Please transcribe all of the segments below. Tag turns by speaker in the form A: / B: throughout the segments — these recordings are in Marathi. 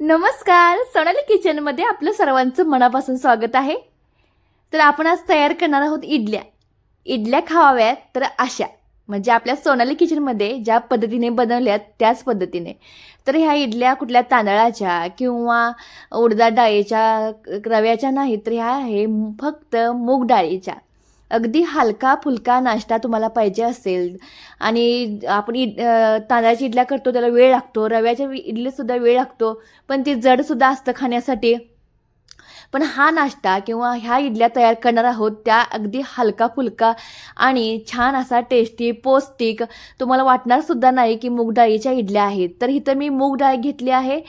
A: नमस्कार सोनाली किचनमध्ये आपलं सर्वांचं मनापासून स्वागत आहे. तर आपण आज तयार करणार आहोत इडल्या. इडल्या खावाव्यात तर अशा म्हणजे आपल्या सोनाली किचनमध्ये ज्या पद्धतीने बनवल्यात त्याच पद्धतीने. तर ह्या इडल्या कुठल्या तांदळाच्या किंवा उडदा डाळीच्या रव्याच्या नाहीत तर ह्या आहे फक्त मूग डाळीच्या. अगदी हलका फुलका नाश्ता तुम्हाला पाहिजे असेल. आणि आपण इड तांदळाची इडल्या करतो त्याला वेळ लागतो. रव्याच्या इडलीसुद्धा वेळ लागतो. पण ती जडसुद्धा असतं खाण्यासाठी. पण हा नाश्ता किंवा ह्या इडल्या तयार करणार आहोत त्या अगदी हलका फुलका आणि छान असा टेस्टी पौष्टिक तुम्हाला वाटणार सुद्धा नाही की मूग डाळीच्या इडल्या आहेत. तर इथं मी मूग डाळ घेतली आहे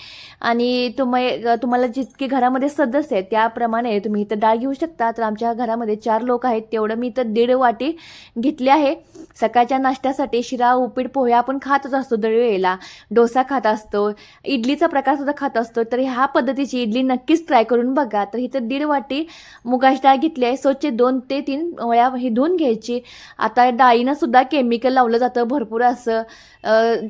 A: आणि तुम्ही तुम्हाला जितके घरामध्ये सदस्य आहेत त्याप्रमाणे तुम्ही इथं डाळ घेऊ शकता. तर आमच्या घरामध्ये चार लोक आहेत तेवढं मी इथं दीड वाटी घेतली आहे. सकाळच्या नाश्त्यासाठी शिरा उपीट पोहे आपण खातच असतो दरवेळेला. डोसा खात असतो इडलीचा प्रकार सुद्धा खात असतो. तर ह्या पद्धतीची इडली नक्कीच ट्राय करून बघा. तर इथं दीड वाटी मुगाची डाळ घेतली आहे. स्वच्छ दोन ते तीन वळ्या ही धुवून घ्यायची. आता डाळीनं सुद्धा केमिकल लावलं जातं भरपूर असं.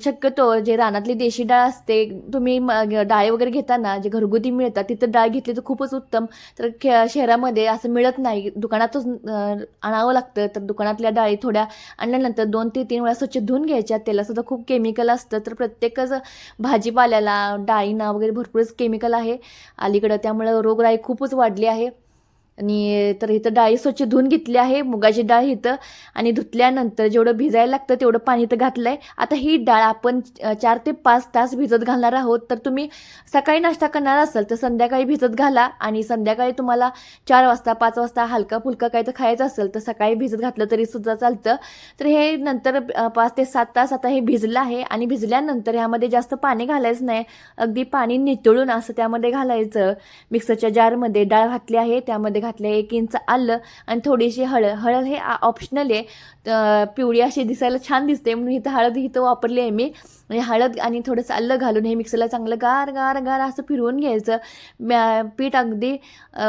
A: शक्यतो जे रानातली देशी डाळ असते तुम्ही म- डाळी वगैरे घेताना जे घरगुती मिळतात तिथं डाळ घेतली तर खूपच उत्तम. तर खे शहरामध्ये असं मिळत नाही. दुकानातच आणावं लागतं. तर दुकानातल्या डाळी थोड्या काढल्यानंतर दोन ते तीन वेळा स्वच्छ धुवून घ्यायच्या. तेलासुद्धा खूप केमिकल असतं. तर प्रत्येकच भाजीपाल्याला डाळींना वगैरे भरपूरच केमिकल आहे. अलीकडं त्यामुळं रोगराई खूपच वाढली आहे. आणि तर इथं डाळी स्वच्छ धुवून घेतली आहे मुगाची डाळ इथं. आणि धुतल्यानंतर जेवढं भिजायला लागतं तेवढं पाणी इथं घातलं आहे आता ही डाळ आपण चार ते पाच तास भिजत घालणार आहोत. तर तुम्ही सकाळी नाश्ता करणार असाल तर संध्याकाळी भिजत घाला. आणि संध्याकाळी तुम्हाला चार वाजता पाच वाजता हलका फुलका काही तर खायचं असेल तर सकाळी भिजत घातलं तरी सुद्धा चालतं. तर हे नंतर पाच ते सात तास आता हे भिजलं आहे. आणि भिजल्यानंतर ह्यामध्ये जास्त पाणी घालायचं नाही. अगदी पाणी नितळून असं त्यामध्ये घालायचं. मिक्सरच्या जारमध्ये डाळ घातली आहे. त्यामध्ये घातलं एक इंच आलं आणि थोडीशी हळद हळद हे ऑप्शनल आहे. तर पिवळी अशी दिसायला छान दिसते म्हणून इथं हळद इथं वापरली आहे मी. म्हणजे हळद आणि थोडंसं आलं घालून हे मिक्सरला चांगलं गार गार गार असं फिरवून घ्यायचं. पीठ अगदी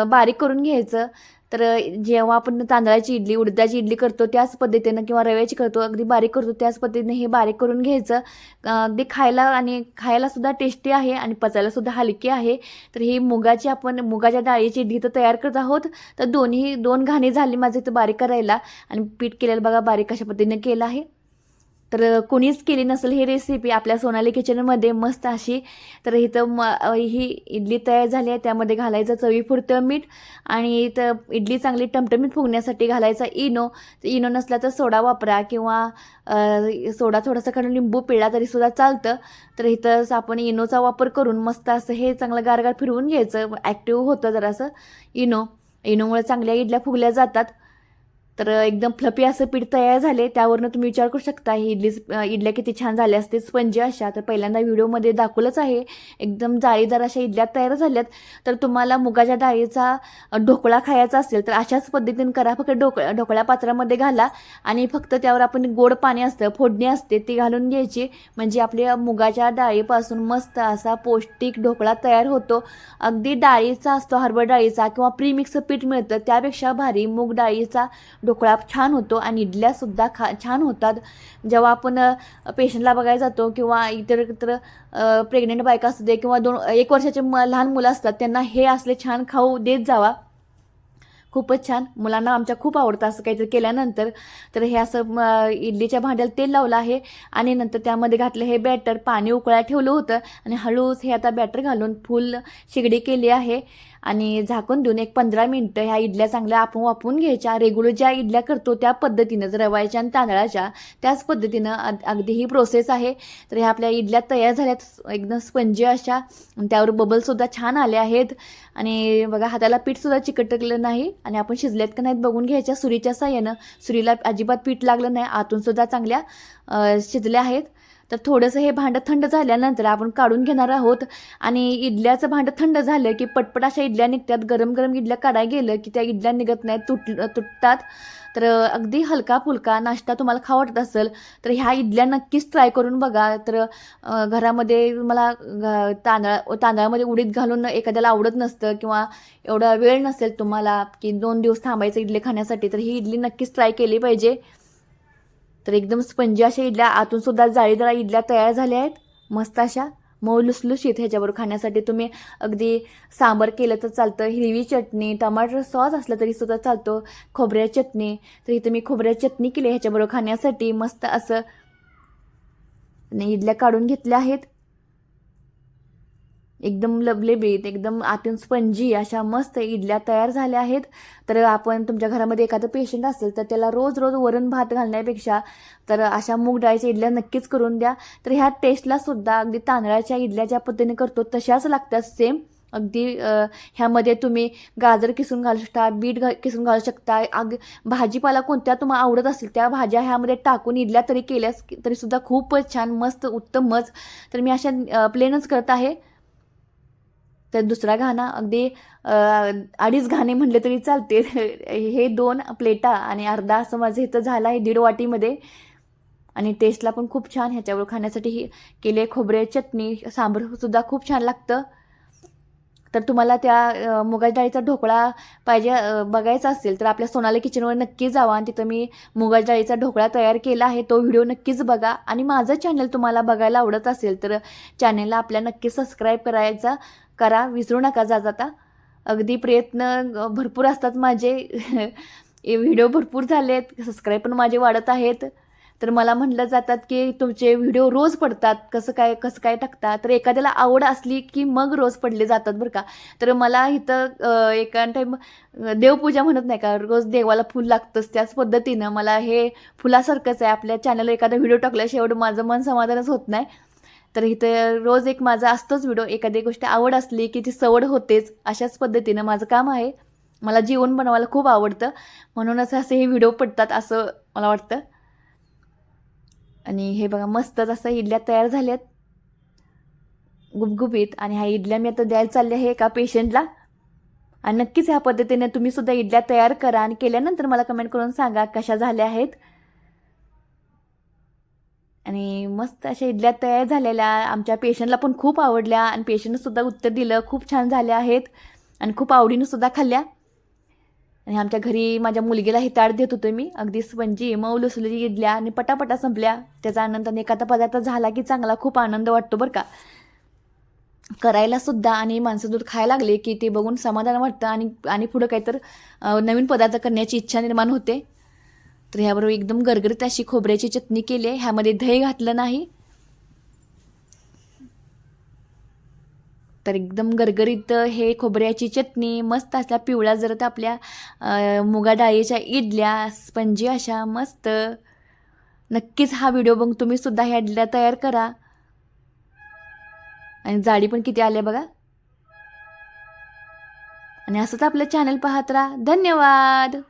A: बारीक करून घ्यायचं. तर जेव्हा आपण तांदळाची इडली उडदाची इडली करतो त्याच पद्धतीनं किंवा रव्याची करतो अगदी बारीक करतो त्याच पद्धतीने हे बारीक करून घ्यायचं. अगदी खायला आणि खायला सुद्धा टेस्टी आहे आणि पचायला सुद्धा हलकी आहे. तर ही मुगाची आपण मुगाच्या डाळीची इडली तर तयार करत आहोत. तर दोन्ही दोन घाणी झाली माझं इथं बारीक करायला आणि पीठ केलेलं बघा बारीक कशा पद्धतीने केलं आहे. तर कोणीच केली नसेल ही रेसिपी आपल्या सोनाली किचनमध्ये मस्त अशी तर इथं म ही इडली तयार झाली आहे. त्यामध्ये घालायचं चवीपुरतं मीठ आणि इथं इडली चांगली टमटमीत फुगण्यासाठी घालायचा इनो. इनो नसला तर सोडा वापरा किंवा सोडा थोडासा काढून लिंबू पिळला तरीसुद्धा चालतं. तर इथं आपण इनोचा वापर करून मस्त असं हे चांगलं गारगार फिरवून घ्यायचं. ॲक्टिव्ह होतं जरासं इनो. इनोमुळे चांगल्या इडल्या फुगल्या जातात. तर एकदम फ्लपी असं पीठ तयार झाले त्यावरनं तुम्ही विचार करू शकता ही इडली इडल्या किती छान झाल्या असते स्पंजी अशा. तर पहिल्यांदा व्हिडिओमध्ये दाखवलंच आहे एकदम जाळीदार अशा इडल्या तयार झाल्यात. तर तुम्हाला मुगाच्या डाळीचा ढोकळा खायचा असेल तर अशाच पद्धतीने करा फक्त ढोक ढोकळा पात्रामध्ये घाला आणि फक्त त्यावर आपण गोड पाणी असतं फोडणी असते ती घालून घ्यायची. म्हणजे आपल्या मुगाच्या डाळीपासून मस्त असा पौष्टिक ढोकळा तयार होतो. अगदी डाळीचा असतो हरभरा डाळीचा किंवा प्रीमिक्स पीठ मिळतं त्यापेक्षा भारी मूग डाळीचा ढोकळा छान होतो आणि इडल्यासुद्धा खा छान होतात. जेव्हा आपण पेशंटला बघायला जातो किंवा इतर इतर प्रेग्नेंट बायका असू दे किंवा दोन एक वर्षाचे म लहान मुलं असतात त्यांना हे असले छान खाऊ देत जावा. खूपच छान. मुलांना आमच्या खूप आवडतं असं काहीतरी केल्यानंतर. तर हे असं इडलीच्या भांड्याला तेल लावलं आहे आणि नंतर त्यामध्ये घातलं हे बॅटर. पाणी उकळायला ठेवलं होतं आणि हळूच हे आता बॅटर घालून फुल शेगडी केली आहे. आणि झाकून देऊन एक पंधरा मिनटं ह्या इडल्या चांगल्या आपण वापरून घ्यायच्या. रेग्युलर ज्या इडल्या करतो त्या पद्धतीनं रवायच्या आणि तांदळाच्या त्याच पद्धतीनं अग- अगदी ही प्रोसेस आहे. तर ह्या आपल्या इडल्या तयार झाल्यात. एकदम स्पंजी अशा आणि त्यावर बबलसुद्धा छान आले आहेत. आणि बघा हाताला पीठसुद्धा चिकटकलं नाही. आणि आपण शिजल्यात का नाहीत बघून घ्यायच्या सुरीच्या साह्यानं. सुरीला अजिबात पीठ लागलं नाही. आतूनसुद्धा चांगल्या शिजल्या आहेत. तर थोडंसं हे भांडं थंड झाल्यानंतर आपण काढून घेणार आहोत. आणि इडल्याचं भांडं थंड झालं की पटपट अशा इडल्या निघतात. गरम गरम इडल्या काढायला गेलं की त्या इडल्या निघत नाहीत तुट तुटतात. तर अगदी हलका फुलका नाश्ता तुम्हाला खाऊ वाटत असेल तर ह्या इडल्या नक्कीच ट्राय करून बघा. तर घरामध्ये मला तांदळा तांदळामध्ये उडीद घालून एखाद्याला आवडत नसतं किंवा एवढा वेळ नसेल तुम्हाला की दोन दिवस थांबायचं इडली खाण्यासाठी तर ही इडली नक्कीच ट्राय केली पाहिजे. तर एकदम स्पंजी अशा इडल्या आतून सुद्धा जाळीदार इडल्या तयार झाल्या आहेत. मस्त अशा. मऊ लुसलुशीत ह्याच्याबरोबर खाण्यासाठी. तुम्ही अगदी सांबर केलं तर चालतं. हिरवी चटणी टमाटर सॉस असलं तरी सुद्धा चालतो. खोबऱ्या चटणी. तर इथं मी खोबऱ्या चटणी केली ह्याच्याबरोबर खाण्यासाठी. मस्त असं आणि इडल्या काढून घेतल्या आहेत. एकदम लबलेबीत एकदम आतून स्पंजी अशा मस्त इडल्या तयार झाल्या आहेत. तर आपण तुमच्या घरामध्ये एखादं पेशंट असेल तर त्याला रोज रोज वरण भात घालण्यापेक्षा तर अशा मूग डाळीच्या इडल्या नक्कीच करून द्या. तर ह्या टेस्टला सुद्धा अगदी तांदळाच्या इडल्या ज्या पद्धतीने करतो तशाच लागतात सेम अगदी ह्यामध्ये तुम्ही गाजर किसून घालू शकता बीट घा किसून घालू शकता. अग भाजीपाला कोणत्या तुम्हाला आवडत असेल त्या भाज्या ह्यामध्ये टाकून इडल्या तरी केल्यास तरीसुद्धा खूपच छान मस्त उत्तमच. तर मी अशा प्लेनच करत आहे. तर दुसरा घाणा अगदी अडीच घाणे म्हटले तरी चालते. हे दोन प्लेटा आणि अर्धा असं माझं इथं झालं आहे दीड वाटीमध्ये. आणि टेस्टला पण खूप छान ह्याच्यावर खाण्यासाठी ही केले खोबरे चटणी सांबरसुद्धा खूप छान लागतं. तर तुम्हाला त्या मुगाच्या डाळीचा ढोकळा पाहिजे बघायचा असेल तर आपल्या सोनाली किचनवर नक्की जावा आणि तिथं मी मुगाच्या डाळीचा ढोकळा तयार केला आहे. तो व्हिडिओ नक्कीच बघा. आणि माझं चॅनल तुम्हाला बघायला आवडत असेल तर चॅनलला आपल्या नक्की सबस्क्राईब करायचा. करा विसरू नका जा जाता अगदी प्रयत्न भरपूर असतात माझे. व्हिडिओ भरपूर झाले आहेत सबस्क्राईब पण माझे वाढत आहेत. तर मला म्हटलं जातात की तुमचे व्हिडिओ रोज पडतात कसं काय कसं काय टाकता तर एखाद्याला आवड असली की मग रोज पडले जातात बरं का. तर मला इथं एका टाईम देवपूजा म्हणत नाही का रोज देवाला फूल लागतंच त्याच पद्धतीनं. मला हे फुलासारखंच आहे. आपल्या चॅनलवर एखादा व्हिडिओ टाकल्याशिवाय एवढं माझं मन समाधानच होत नाही. तर इथं रोज एक माझा असतोच व्हिडिओ. एखादी गोष्ट आवड असली की ती सवड होतेच अशाच पद्धतीनं माझं काम आहे. मला जेवण बनवायला खूप आवडतं. म्हणूनच असे हे व्हिडिओ पडतात असं मला वाटतं. आणि हे बघा मस्तच असं इडल्या तयार झाल्यात. गुबगुबीत. आणि ह्या इडल्या मी आता द्यायला चालल्या आहे एका पेशंटला. आणि नक्कीच ह्या पद्धतीने तुम्ही सुद्धा इडल्या तयार करा. आणि केल्यानंतर मला कमेंट करून सांगा कशा झाल्या आहेत. आणि मस्त अशा इडल्या तयार झालेल्या. आमच्या पेशंटला पण खूप आवडल्या आणि पेशंटसुद्धा उत्तर दिलं. खूप छान झाल्या आहेत आणि खूप आवडीनंसुद्धा खाल्ल्या. आणि आमच्या घरी माझ्या मुलगीला हे ताट देत होतो मी. अगदी स्पंजी मऊ लुसलुली इडल्या आणि पटापटा संपल्या. त्याचा आनंद आणि एखादा पदार्थ झाला की चांगला खूप आनंद वाटतो बरं का. करायला सुद्धा आणि माणसं दूध खायला लागले की ते बघून समाधान वाटतं आणि आणि पुढं काहीतर नवीन पदार्थ करण्याची इच्छा निर्माण होते. तर ह्याबरोबर एकदम गरगरीत अशी खोबऱ्याची चटणी केली आहे. ह्यामध्ये दही घातलं नाही. तर एकदम गरगरीत हे खोबऱ्याची चटणी मस्त असल्या पिवळ्या जर तर आपल्या मुगा डाळीच्या इडल्या स्पंजी अशा मस्त. नक्कीच हा व्हिडिओ बघून तुम्ही सुद्धा ह्या इडल्या तयार करा. आणि जाडी पण किती आल्या बघा. आणि असंच आपलं चॅनल पाहत राहा. धन्यवाद!